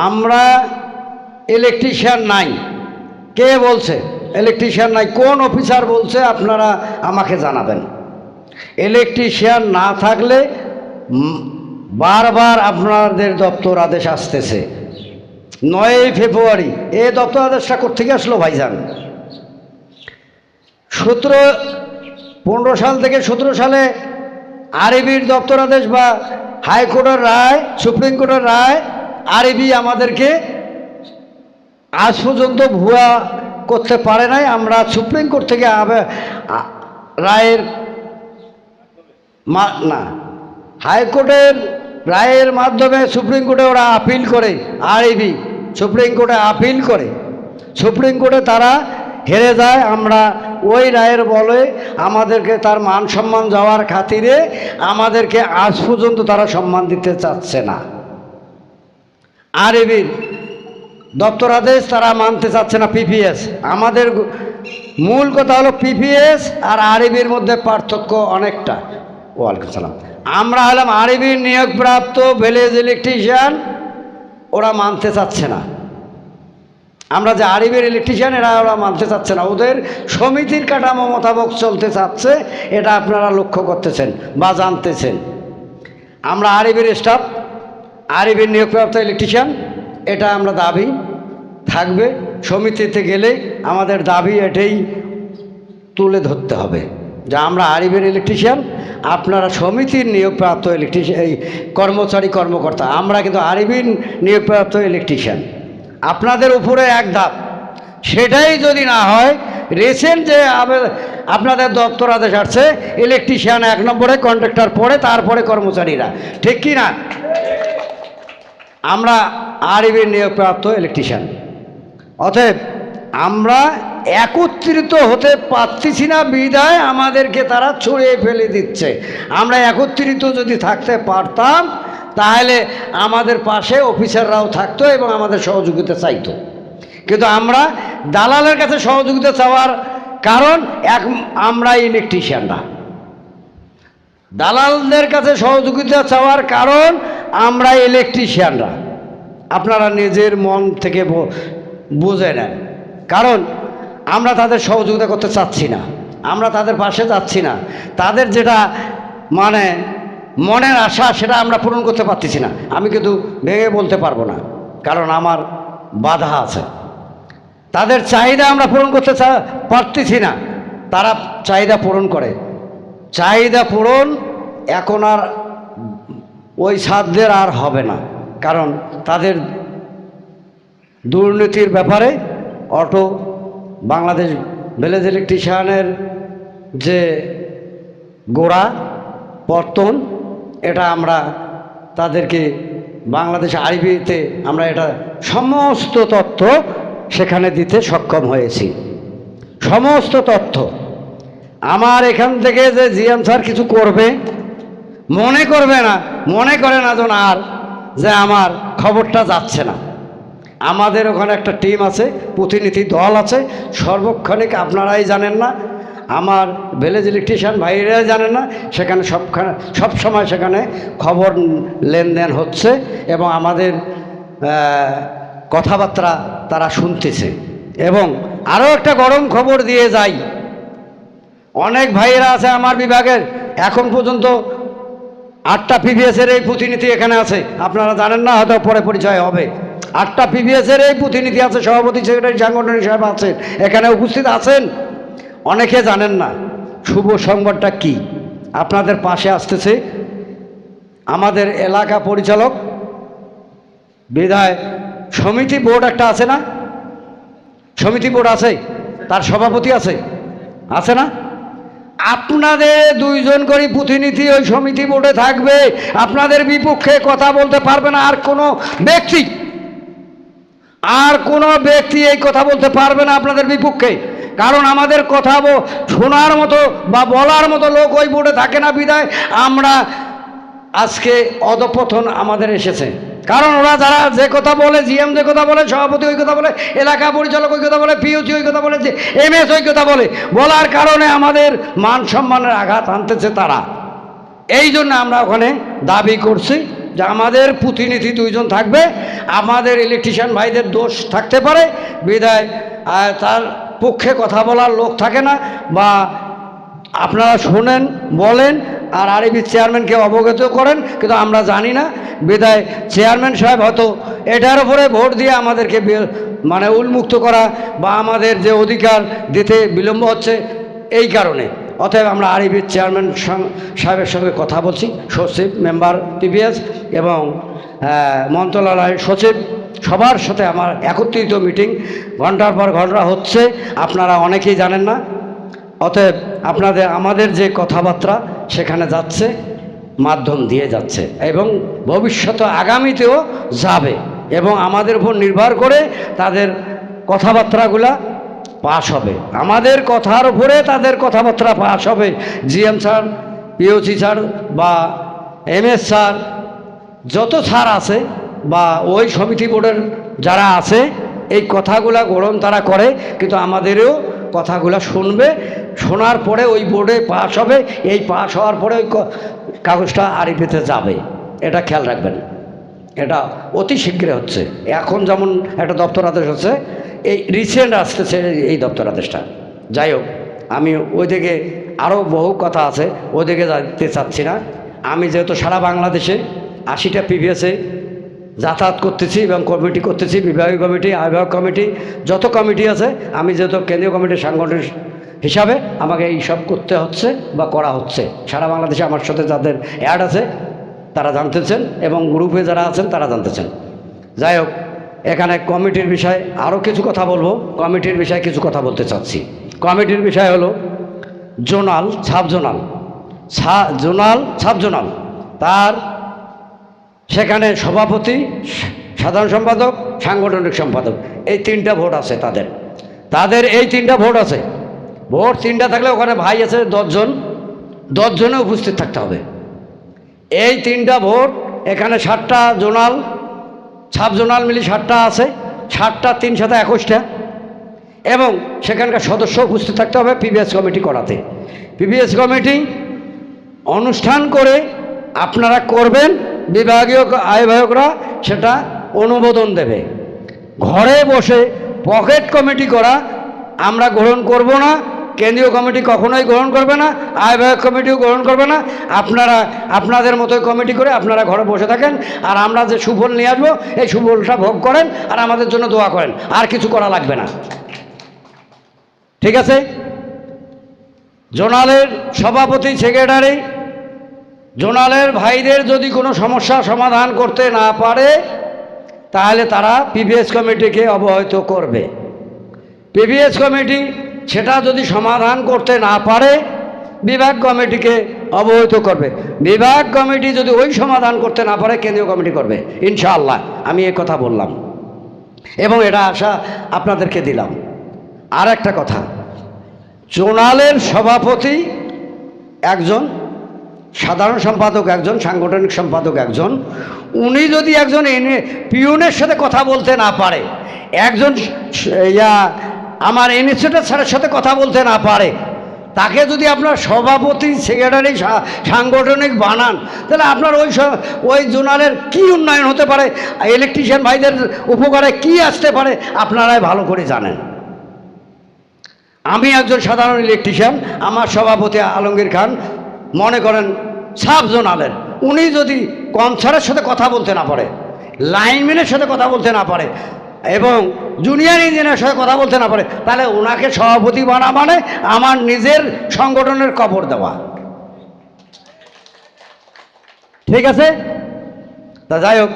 আমরা ইলেকট্রিশিয়ান নাই। কে বলছে? ইলেকট্রিশিয়ান নাই। কোন অফিসার বলছে? আপনারা আমাকে জানাবেন। ইলেকট্রিশিয়ান না থাকলে বারবার আপনাদের দপ্তর আদেশ আসতেছে। নয়ই ফেব্রুয়ারি। এ দপ্তর আদেশটা কোথেকে আসলো ভাইজান? সতেরো, পনেরো সাল থেকে সতেরো সালে আরবির দপ্তর আদেশ বা হাইকোর্টের রায়, সুপ্রিম কোর্টের রায় আরবি আমাদেরকে আজ পর্যন্ত ভুয়া করতে পারে নাই। আমরা সুপ্রিম কোর্ট থেকে রায়ের না হাইকোর্টের রায়ের মাধ্যমে সুপ্রিম কোর্টে ওরা আপিল করে, আরবি সুপ্রিম কোর্টে আপিল করে। সুপ্রিম কোর্টে তারা হেরে যায়। আমরা ওই রায়ের বলে আমাদেরকে তার মান সম্মান যাওয়ার খাতিরে আমাদেরকে আজ পর্যন্ত তারা সম্মান দিতে চাচ্ছে না। আরবির দপ্তর আদেশ তারা মানতে চাচ্ছে না পিপিএস। আমাদের মূল কথা হলো পিপিএস আর আরবির মধ্যে পার্থক্য অনেকটা। ওয়ালাইকুম সালাম। আমরা হলাম আরবির নিয়োগপ্রাপ্ত ভিলেজ ইলেকট্রিশিয়ান ওরা মানতে চাচ্ছে না। আমরা যে আরবির ইলেকট্রিশিয়ান এরা ওরা মানতে চাচ্ছে না। ওদের সমিতির কাঠামো মোতাবেক চলতে চাচ্ছে, এটা আপনারা লক্ষ্য করতেছেন বা জানতেছেন। আমরা আরবির স্টাফ আরবির নিয়োগপ্রাপ্ত ইলেকট্রিশিয়ান, এটা আমরা দাবি। থাকবে, সমিতিতে গেলে আমাদের দাবি এটাই তুলে ধরতে হবে যে আমরা আরিবের ইলেকট্রিশিয়ান, আপনারা সমিতির নিয়োগপ্রাপ্ত ইলেকট্রিশিয়ান, এই কর্মচারী কর্মকর্তা, আমরা কিন্তু আরিবিন নিয়োগপ্রাপ্ত ইলেকট্রিশিয়ান। আপনাদের উপরে এক ধাপ। সেটাই যদি না হয় রিসেন্ট যে আপনাদের দপ্তর আদেশ আসছে, ইলেকট্রিশিয়ান এক নম্বরে, কন্ট্রাক্টর পরে, তারপরে কর্মচারীরা। ঠিক কি না? আমরা আরবির নিয়োগপ্রাপ্ত ইলেকট্রিশিয়ান অতএব আমরা একত্রিত হতে পারতেছি না, বিদায় আমাদেরকে তারা ছড়িয়ে ফেলে দিচ্ছে। আমরা একত্রিত যদি থাকতে পারতাম, তাহলে আমাদের পাশে অফিসাররাও থাকতো এবং আমাদের সহযোগিতা চাইতো। কিন্তু আমরা দালালের কাছে সহযোগিতা চাওয়ার কারণ এক আমরা ইলেকট্রিশিয়ানরা দালালদের কাছে সহযোগিতা চাওয়ার কারণ আমরা ইলেকট্রিশিয়ানরা আপনারা নিজের মন থেকে বুঝে নেন। কারণ আমরা তাদের সহযোগিতা করতে চাচ্ছি না। আমরা তাদের পাশে যাচ্ছি না। তাদের যেটা মানে মনের আশা, সেটা আমরা পূরণ করতে পারতেছি না। আমি কিন্তু ভেঙে বলতে পারব না, কারণ আমার বাধা আছে। তাদের চাহিদা আমরা পূরণ করতে পারতেছি না। তারা চাহিদা পূরণ করে। চাহিদা পূরণ এখন আর ওই সাধ্যের আর হবে না। কারণ তাদের দুর্নীতির ব্যাপারে অটো, বাংলাদেশ ভিলেজ ইলেকট্রিশিয়ানের যে গোড়া পর্তন এটা আমরা তাদেরকে বাংলাদেশ আইবিতে আমরা এটা সমস্ত তথ্য সেখানে দিতে সক্ষম হয়েছি। সমস্ত তথ্য। আমার এখান থেকে যে জিএম স্যার কিছু করবে মনে করবে না, মনে করে না যেন আর যে আমার খবরটা যাচ্ছে না। আমাদের ওখানে একটা টিম আছে, প্রতিনিধি দল আছে, সর্বক্ষণিক আপনারাই জানেন না, আমার ভিলেজ ইলেকট্রিশিয়ান ভাইরাই জানেন না, সেখানে সবখানে, সব সময় সেখানে খবর লেনদেন হচ্ছে এবং আমাদের কথাবার্তা তারা শুনতেছে। এবং আরও একটা গরম খবর দিয়ে যাই। অনেক ভাইয়েরা আছে আমার বিভাগের, এখন পর্যন্ত আটটা পিভিএসের এই প্রতিনিধি এখানে আছে। আপনারা জানেন না, হয়তো পরে পরিচয় হবে। আটটা পিভিএসের এই প্রতিনিধি আছে, সভাপতি সেক্রেটারি সাংগঠনিক সাহেব আছেন। এখানে উপস্থিত আছেন? অনেকে জানেন না। শুভ সংবাদটা কি? আপনাদের পাশে আসতেছে আমাদের এলাকা পরিচালক। বিধায় সমিতি বোর্ড একটা আছে না? সমিতি বোর্ড আছে? তার সভাপতি আছে? আছে না? আপনাদের দুইজন করে প্রতিনিধি ওই সমিতি বোর্ডে থাকবে। আপনাদের বিপক্ষে কথা বলতে পারবে না আর কোনো ব্যক্তি। আর কোনো ব্যক্তি এই কথা বলতে পারবে না আপনাদের বিপক্ষে। কারণ আমাদের কথা শোনার মতো বা বলার মতো লোক ওই বোর্ডে থাকে না বিদায় আমরা আজকে অধপতন আমাদের এসেছে। কারণ ওরা যারা যে কথা বলে জিএম যে কথা বলে, সভাপতি ওই কথা বলে, এলাকা পরিচালক ওই কথা বলে পিওসি ওই কথা বলে, যে এমএস ওই কথা বলে, বলার কারণে আমাদের মান সম্মানের আঘাত আনতেছে তারা। এই জন্য আমরা ওখানে দাবি করছি যে আমাদের প্রতিনিধি দুইজন থাকবে, আমাদের ইলেকট্রিশিয়ান ভাইদের দোষ থাকতে পারে বিদায় তার পক্ষে কথা বলার লোক থাকে না, বা আপনারা শোনেন, বলেন, আর আরবি চেয়ারম্যানকে অবগত করেন, কিন্তু আমরা জানি না। বিদায়, চেয়ারম্যান সাহেব হয়তো এটার উপরে ভোট দিয়ে আমাদেরকে মানে উন্মুক্ত করা বা আমাদের যে অধিকার দিতে বিলম্ব হচ্ছে, এই কারণে। অতএব আমরা আরবির চেয়ারম্যান সাহেবের সঙ্গে কথা বলছি, সচিব, মেম্বার, টিভিএস এবং মন্ত্রণালয়ের সচিব। সবার সাথে আমার একত্রিত মিটিং, ঘণ্টার পর ঘণ্টা হচ্ছে, আপনারা অনেকেই জানেন না। অতএব আপনাদের, আমাদের যে কথাবার্তা সেখানে যাচ্ছে, মাধ্যম দিয়ে যাচ্ছে এবং ভবিষ্যতে আগামীতেও যাবে এবং আমাদের উপর নির্ভর করে তাদের কথাবার্তাগুলা পাশ হবে। আমাদের কথার উপরে তাদের কথাবার্তা পাশ হবে। জিএম স্যার, পিওসি স্যার বা এম এস স্যার, যত স্যার আছে বা ওই সমিতি বোর্ডের যারা আছে, এই কথাগুলা গ্রহণ তারা করে, কিন্তু আমাদেরও কথাগুলা শুনবে। শোনার পরে ওই বোর্ডে পাশ হবে, এই পাশ হওয়ার পরে ওই কাগজটা আরিফিতে যাবে। এটা খেয়াল রাখবেন। এটা অতি শীঘ্রই হচ্ছে। এখন যেমন একটা দপ্তর আদেশ হচ্ছে, এই রিসেন্ট আসতেছে এই দপ্তর আদেশটা। যাই হোক, আমি ওইদিকে আরও বহু কথা আছে, ওইদিকে যেতে চাচ্ছি না। আমি যেহেতু সারা বাংলাদেশে, আশিটা পিভিএসে যাতায়াত করতেছি এবং কমিটি করতেছি, বিভাগীয় কমিটি আহ্বায়ক কমিটি, যত কমিটি আছে, আমি যেহেতু কেন্দ্রীয় কমিটির সাংগঠনিক হিসাবে আমাকে এই সব করতে হচ্ছে বা করা হচ্ছে। সারা বাংলাদেশে আমার সাথে যাদের অ্যাড আছে, তারা জানতেছেন এবং গ্রুপে যারা আছেন, তারা জানতেছেন। যাই হোক, এখানে কমিটির বিষয়ে আরও কিছু কথা বলব। কমিটির বিষয়ে কিছু কথা বলতে চাচ্ছি। কমিটির বিষয় হলো zonal sub zonal zonal sub zonal তার সেখানে সভাপতি, সাধারণ সম্পাদক, সাংগঠনিক সম্পাদক। এই তিনটা ভোট আছে তাদের। তাদের এই তিনটা ভোট আছে। ভোট তিনটা থাকলে ওখানে ভাই আছে দশজন, দশজনে উপস্থিত থাকতে হবে। এই তিনটা ভোট এখানে ষাটটা জোনাল সাব জোনাল মিলি ষাটটা আছে ষাটটা তিন সাথে একুশটা। এবং সেখানকার সদস্য উপস্থিত থাকতে হবে পিবিএস কমিটি করাতে। পিবিএস কমিটি অনুষ্ঠান করে আপনারা করবেন, বিভাগীয় আহ্বায়করা সেটা অনুমোদন দেবে। ঘরে বসে পকেট কমিটি করা আমরা গ্রহণ করব না কেন্দ্রীয় কমিটি কখনোই গ্রহণ করবে না, আহ্বায়ক কমিটিও গ্রহণ করবে না। আপনারা, আপনাদের মতোই কমিটি করে আপনারা ঘরে বসে থাকেন, আর আমরা যে সুফল নিয়ে আসব, এই সুফলটা ভোগ করেন, আর আমাদের জন্য দোয়া করেন, আর কিছু করা লাগবে না। ঠিক আছে? জোনালের সভাপতি, সেক্রেটারি, জোনালের ভাইদের যদি কোনো সমস্যা সমাধান করতে না পারে, তাহলে তারা পিবিএস কমিটিকে অবহিত করবে। পিবিএস কমিটি সেটা যদি সমাধান করতে না পারে, বিভাগ কমিটিকে অবহিত করবে। বিভাগ কমিটি যদি ওই সমাধান করতে না পারে, কেন্দ্রীয় কমিটি করবে। ইনশাআল্লাহ, আমি এ কথা বললাম। এবং এটা আশা আপনাদেরকে দিলাম। আর একটা কথা, জোনালের সভাপতি একজন, সাধারণ সম্পাদক একজন, সাংগঠনিক সম্পাদক একজন, উনি যদি একজন পিউনের সাথে কথা বলতে না পারে, একজন ইয়া আমার ইনস্টিটিউট স্যারের সাথে কথা বলতে না পারে। তাকে যদি আপনার সভাপতি, সেক্রেটারি সাংগঠনিক বানান, তাহলে আপনার ওই ওই জোনালের কি উন্নয়ন হতে পারে? ইলেকট্রিশিয়ান ভাইদের উপকারে কি আসতে পারে? আপনারাই ভালো করে জানেন। আমি একজন সাধারণ ইলেকট্রিশিয়ান আমার সভাপতি আলমগীর খান, মনে করেন সাব জোনালের, উনি যদি কনসারের সাথে কথা বলতে না পারে, লাইনম্যানের সাথে কথা বলতে না পারে এবং জুনিয়র ইঞ্জিনিয়ারের সাথে কথা বলতে না পারে, তাহলে ওনাকে সভাপতি বানা মানে আমার নিজের সংগঠনের কবর দেওয়া। ঠিক আছে? তা যাই হোক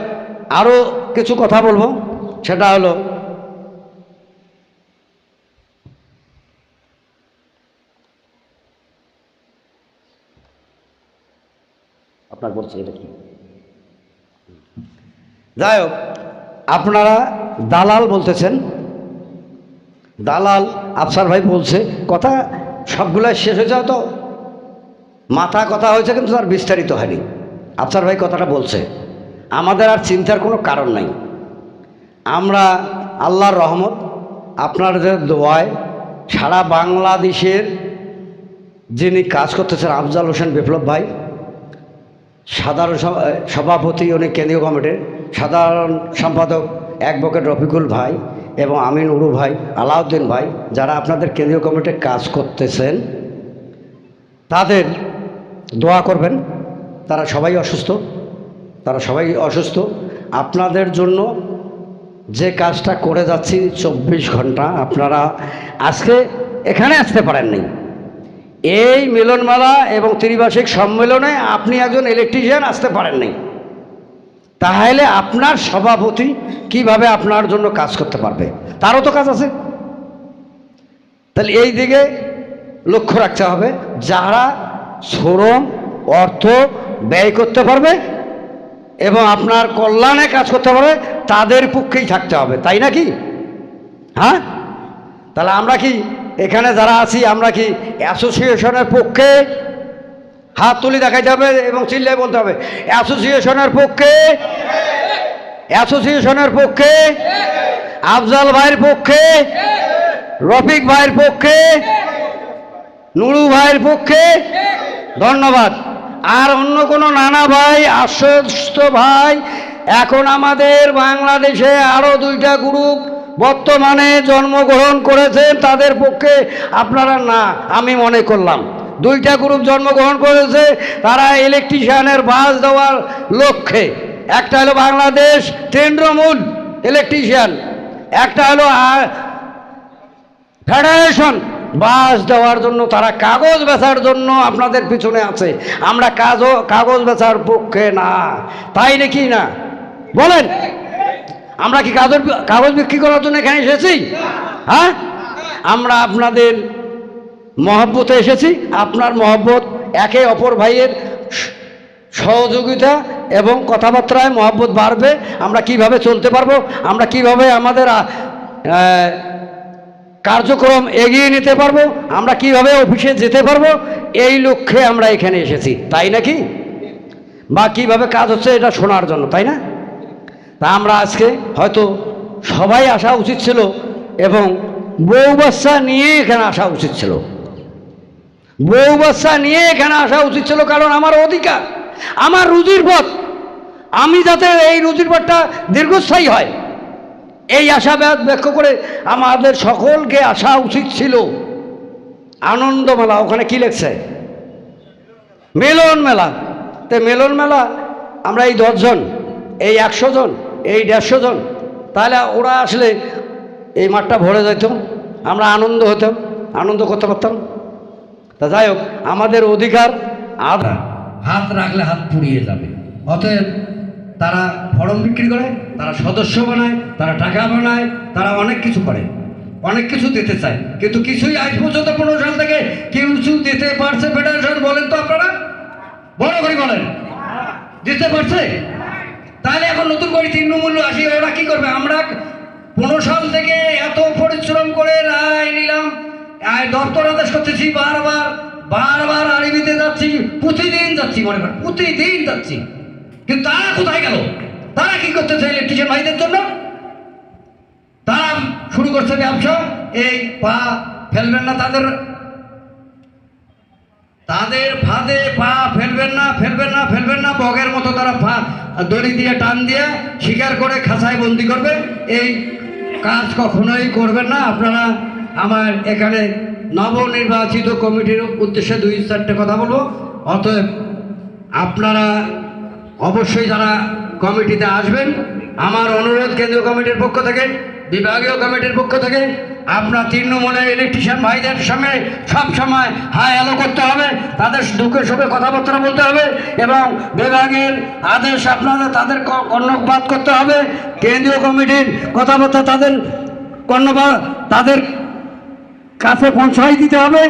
আরও কিছু কথা বলব, সেটা হলো, আপনার বলছে এটা কি? যাই হোক, আপনারা দালাল বলতেছেন। দালাল আফসার ভাই বলছে, কথা সবগুলাই শেষ হয়ে যাও তো। মাথা কথা হয়েছে কিন্তু তার বিস্তারিত হয়নি। আফসার ভাই কথাটা বলছে, আমাদের আর চিন্তার কোনো কারণ নাই। আমরা আল্লাহর রহমত, আপনাদের দোয়ায় সারা বাংলাদেশের যিনি কাজ করতেছেন, আফজাল হোসেন বিপ্লব ভাই, সাধারণ সভা- সভাপতি উনি কেন্দ্রীয় কমিটির সাধারণ সম্পাদক অ্যাডভোকেট রফিকুল ভাই এবং আমিন উরু ভাই, আলাউদ্দিন ভাই, যারা আপনাদের কেন্দ্রীয় কমিটির কাজ করতেছেন, তাদের দোয়া করবেন। তারা সবাই অসুস্থ, তারা সবাই অসুস্থ। আপনাদের জন্য যে কাজটা করে যাচ্ছি চব্বিশ ঘণ্টা, আপনারা আজকে এখানে আসতে পারেননি। এই মিলনমেলা এবং ত্রিবার্ষিক সম্মেলনে আপনি একজন ইলেকট্রিশিয়ান আসতে পারেননি। তাহলে আপনার সভাপতি কীভাবে আপনার জন্য কাজ করতে পারবে? তারও তো কাজ আছে। তাহলে এই দিকে লক্ষ্য রাখতে হবে, যারা শ্রম, অর্থ ব্যয় করতে পারবে এবং আপনার কল্যাণে কাজ করতে পারবে, তাদের পক্ষেই থাকতে হবে, তাই নাকি? হ্যাঁ? তাহলে আমরা কি এখানে যারা আছি, আমরা কি অ্যাসোসিয়েশনের পক্ষে হাত তুলি দেখাইতে হবে এবং চিল্লাই বলতে হবে। অ্যাসোসিয়েশনের পক্ষে অ্যাসোসিয়েশনের পক্ষে, আফজাল ভাইয়ের পক্ষে, রফিক ভাইয়ের পক্ষে, নুরু ভাইয়ের পক্ষে, ধন্যবাদ। আর অন্য কোনো নানা ভাই, আশ্বস্ত ভাই, এখন আমাদের বাংলাদেশে আরও দুইটা গ্রুপ বর্তমানে জন্মগ্রহণ করেছেন, তাদের পক্ষে আপনারা না, আমি মনে করলাম। দুইটা গ্রুপ জন্মগ্রহণ করেছে, তারা ইলেকট্রিশিয়ানের বাস দেওয়ার লক্ষ্যে। একটা হলো বাংলাদেশ কেন্দ্রমূল ইলেকট্রিশিয়ান একটা হলো ফেডারেশন বাস দেওয়ার জন্য, তারা কাগজ বেচার জন্য আপনাদের পিছনে আছে। আমরা কাজও, কাগজ বেচার পক্ষে না। তাই নাকি না? বলেন। আমরা কি কাগজ কাগজ বিক্রি করার জন্য এখানে এসেছি? হ্যাঁ? আমরা আপনাদের মহব্বতে এসেছি। আপনার মহব্বত একে অপর ভাইয়ের সহযোগিতা এবং কথাবার্তায় মহব্বত বাড়বে। আমরা কীভাবে চলতে পারব? আমরা কীভাবে আমাদের কার্যক্রম এগিয়ে নিতে পারব? আমরা কীভাবে অফিসে যেতে পারব? এই লক্ষ্যে আমরা এখানে এসেছি। তাই নাকি? বা কীভাবে কাজ হচ্ছে এটা শোনার জন্য, তাই না? তা আমরা আজকে হয়তো সবাই আসা উচিত ছিল এবং বউ বাচ্চা নিয়ে এখানে আসা উচিত ছিল। বউ বাচ্চা নিয়ে এখানে আসা উচিত ছিল কারণ আমার অধিকার, আমার রুজির পথ। আমি যাতে এই রুজির পথটা দীর্ঘস্থায়ী হয়। এই আশাবাদ ব্যক্ত করে আমাদের সকলকে আসা উচিত ছিল। আনন্দ মেলা, ওখানে কি লেখছে? মেলন মেলা। তো মেলন মেলা, আমরা এই দশজন এই একশো জন, এই দেড়শো জন, তাহলে ওরা আসলে এই মাঠটা ভরে যেত, আমরা আনন্দ হতাম, আনন্দ করতে পারতাম। তা যাই হোক, আমাদের অধিকার হাত রাখলে হাত পুড়িয়ে যাবে। অতএব তারা ফর্ম বিক্রি করে, তারা সদস্য বানায়, তারা টাকা বানায়, তারা অনেক কিছু করে। অনেক কিছু দিতে চায়, কিন্তু কিছুই আজ পর্যন্ত পনেরো সাল থেকে কেউ কিছু দিতে পারছে ফেডারেশন বলেন তো আপনারা? বড় করে বলেন। দিতে পারছে? তাহলে এখন নতুন করে তিন মূল্য আসি, ওরা কি করবে? আমরা পনেরো সাল থেকে এত পরিশ্রম করে রায় নিলাম। দপ্তর আদেশ করতেছি, বারবার বারবার আরবিতে যাচ্ছি, প্রতিদিন যাচ্ছি মনে করেন, প্রতিদিন যাচ্ছি। কিন্তু তারা কোথায় গেল? তারা কি করতেছে ইলেকট্রিশিয়ান ভাইদের জন্য? তারা শুরু করছে ব্যবসা, এই পা ফেলবেন না তাদের। তাদের ফাঁদে পা ফেলবেন না ফেলবেন না ফেলবেন না, বগের মতো তারা ফা দড়ি দিয়ে, টান দিয়ে শিকার করে খাঁচায় বন্দি করবে। এই কাজ কখনোই করবেন না, আপনারা আমার এখানে নবনির্বাচিত কমিটির উদ্দেশ্যে দুই চারটে কথা বলব। অতএব আপনারা অবশ্যই যারা কমিটিতে আসবেন, আমার অনুরোধ কেন্দ্রীয় কমিটির পক্ষ থেকে, বিভাগীয় কমিটির পক্ষ থেকে, আপনার তৃণমূলের ইলেকট্রিশিয়ান ভাইদের সঙ্গে সব সময় হাই হ্যালো করতে হবে, তাদের দুঃখের সঙ্গে কথাবার্তা বলতে হবে এবং বিভাগের আদেশ আপনাদের, তাদের কর্ণপাত করতে হবে। কেন্দ্রীয় কমিটির কথাবার্তা তাদের কর্ণপাত, তাদের কাছে পৌঁছাই দিতে হবে।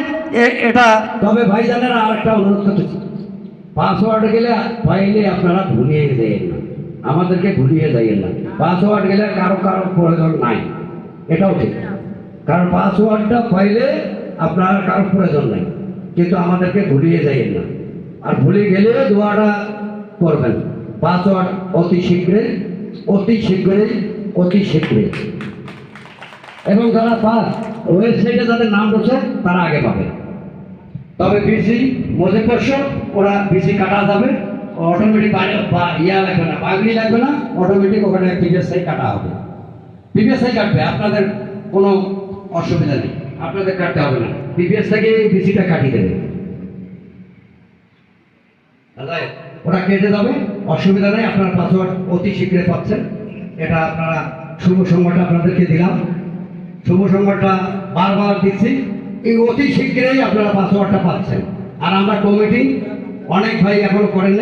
এটা তবে ভাইজানেরা আর একটা অনুরোধ করতেছি পাসওয়ার্ড গেলে পাইলে আপনারা ভুলিয়ে দেন না। আমাদেরকে ভুলিয়ে যাইয়েন না। পাসওয়ার্ড গেলে কারও কারও প্রয়োজন নাই। এটাও ঠিক। কারণ পাসওয়ার্ডটা পাইলে আপনার কারও প্রয়োজন নাই। কিন্তু আমাদেরকে ভুলিয়ে যাইয়েন না। আর ভুলে গেলে দোয়াটা করবেন। পাসওয়ার্ড অতি শীঘ্রই অতি শীঘ্রই অতি শীঘ্রই। এবং যারা পা ওয়েবসাইটে যাদের নাম রয়েছে, তারা আগে পাবে। তবে বিসি মজে পরশ ওরা বিসি কাটা যাবে অটোমেটিক ইয়া লাগবে না বাগড়ি লাগবে না অটোমেটিক ওখানে পিপিএসআই কাটা হবে। পিপিএসআই কাটবে, আপনাদের কোনো অসুবিধা নেই, আপনাদের কাটতে হবে না। পিপিএস থেকে বিসিটা কাটিয়ে দেবে। ওটা কেটে যাবে, অসুবিধা নেই, আপনার পাসওয়ার্ড অতি শীঘ্রই পাচ্ছেন। এটা আপনারা শুভ সংবাদটা আপনাদেরকে দিলাম। শুভ সংবাদটা বারবার দিচ্ছি। এই অতি শীঘ্রই আপনারা পাসওয়ার্ডটা পাচ্ছেন। আর আমরা কমিটি অনেক ভাই এখনও করেন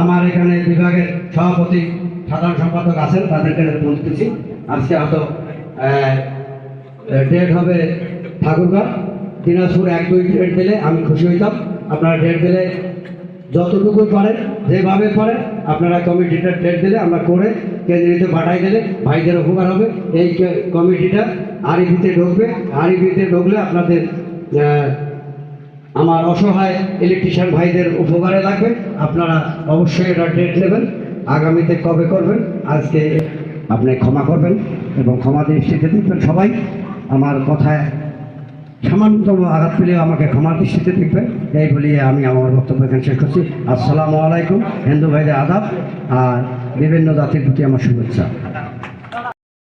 আমার এখানে বিভাগের সভাপতি, সাধারণ সম্পাদক আছেন, তাদেরকে বলতেছি আজকে হয়তো ডেট হবে ঠাকুরগাঁ। দিনাজপুর এক দুই ডেট দিলে আমি খুশি হইতাম। আপনারা ডেট দিলে যতটুকু পারেন, যেভাবে পারেন, আপনারা কমিটিটা ডেট দিলে আমরা করে কেন্দ্রীয়তে পাঠাই দিলে ভাইদের উপকার হবে। এই কমিটিটা আরিফিতে ঢুকবে। আরিফিতে ঢুকলে আপনাদের আমার অসহায় ইলেকট্রিশিয়ান ভাইদের উপকারে লাগবে। আপনারা অবশ্যই এটা ডেট নেবেন। আগামীতে কবে করবেন, আজকে আপনি ক্ষমা করবেন এবং ক্ষমা দৃষ্টিতে দেখবেন সবাই। আমার কথায় সামান্যতম আঘাত পেলে আমাকে ক্ষমা দৃষ্টিতে দেখবে। এই বলিয়ে আমি আমার বক্তব্য এখানে শেষ করছি। আসসালামু আলাইকুম, হিন্দু ভাইদের আদাব আর বিভিন্ন জাতির প্রতি আমার শুভেচ্ছা।